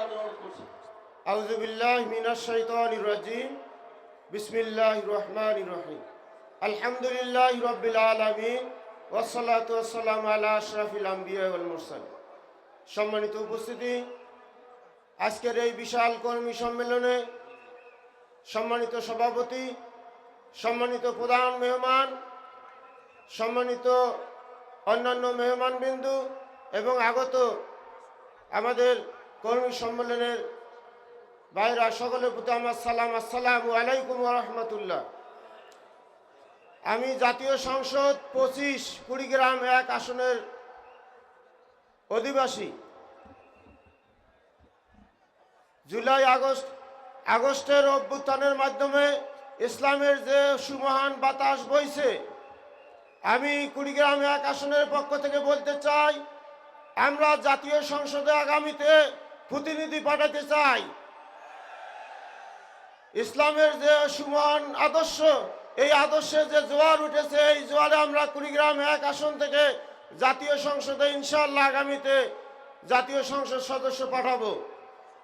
আমি অনুরোধ করছি আউযু বিল্লাহি মিনাশ শাইতানির রাজিম। বিসমিল্লাহির রহমানির রহিম। আলহামদুলিল্লাহি রাব্বিল আলামিন। ওয়াসসালাতু ওয়াসসালামু আলা আশরাফিল আমবিয়া ওয়াল মুরসালিন। সম্মানিত উপস্থিতি, আজকের এই বিশাল কর্মী সম্মেলনে সম্মানিত সভাপতি, সম্মানিত প্রধান মেহমান, সম্মানিত অন্যান্য মেহমানবিন্দু এবং আগত আমাদের কর্মী সম্মেলনের ভাইরা সকলের প্রতি আমার সালাম, আসসালামু আলাইকুম রহমতুল্লাহ। আমি জাতীয় সংসদ পঁচিশ কুড়িগ্রাম এক আসনের অধিবাসী। জুলাই আগস্ট, আগস্টের অভ্যুত্থানের মাধ্যমে ইসলামের যে সুমহান বাতাস বইছে, আমি কুড়িগ্রাম এক আসনের পক্ষ থেকে বলতে চাই, আমরা জাতীয় সংসদে আগামীতে প্রতিনিধি পাঠাতে চাই। ইসলামের যে সুমহান আদর্শ, এই আদর্শে যে জোয়ার উঠেছে, এই জোয়ারে আমরা কুড়িগ্রাম এক আসন থেকে জাতীয় সংসদে ইনশাল্লাহ আগামীতে জাতীয় সংসদ সদস্য পাঠাবো।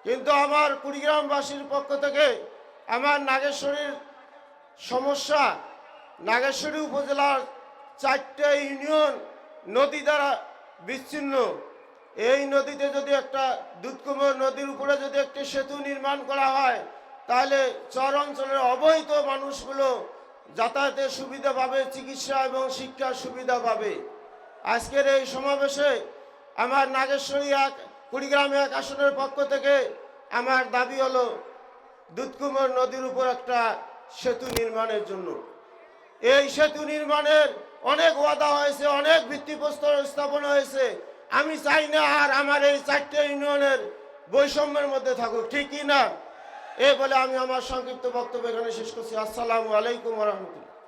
কিন্তু আমার কুড়িগ্রামবাসীর পক্ষ থেকে আমার নাগেশ্বরীর সমস্যা, নাগেশ্বরী উপজেলার চারটে ইউনিয়ন নদী দ্বারা বিচ্ছিন্ন। এই নদীতে যদি একটা দুধকুমর নদীর উপরে যদি একটি সেতু নির্মাণ করা হয়, তাহলে চর অঞ্চলের অবহিত মানুষগুলো যাতায়াতের সুবিধা পাবে, চিকিৎসা এবং শিক্ষার সুবিধা পাবে। আজকের এই সমাবেশে আমার নাগেশ্বরী এক, কুড়িগ্রাম এক আসনের পক্ষ থেকে আমার দাবি হলো দুধকুমর নদীর উপর একটা সেতু নির্মাণের জন্য। এই সেতু নির্মাণের অনেক ওয়াদা হয়েছে, অনেক ভিত্তিপ্রস্তর স্থাপন হয়েছে। আমি চাই না আর আমার এই চারটে ইউনিয়নের বৈষম্যের মধ্যে থাকুক, ঠিকই না? এ বলে আমি আমার সংক্ষিপ্ত বক্তব্য এখানে শেষ করছি। আসসালামু আলাইকুম রহমতুল্লাহ।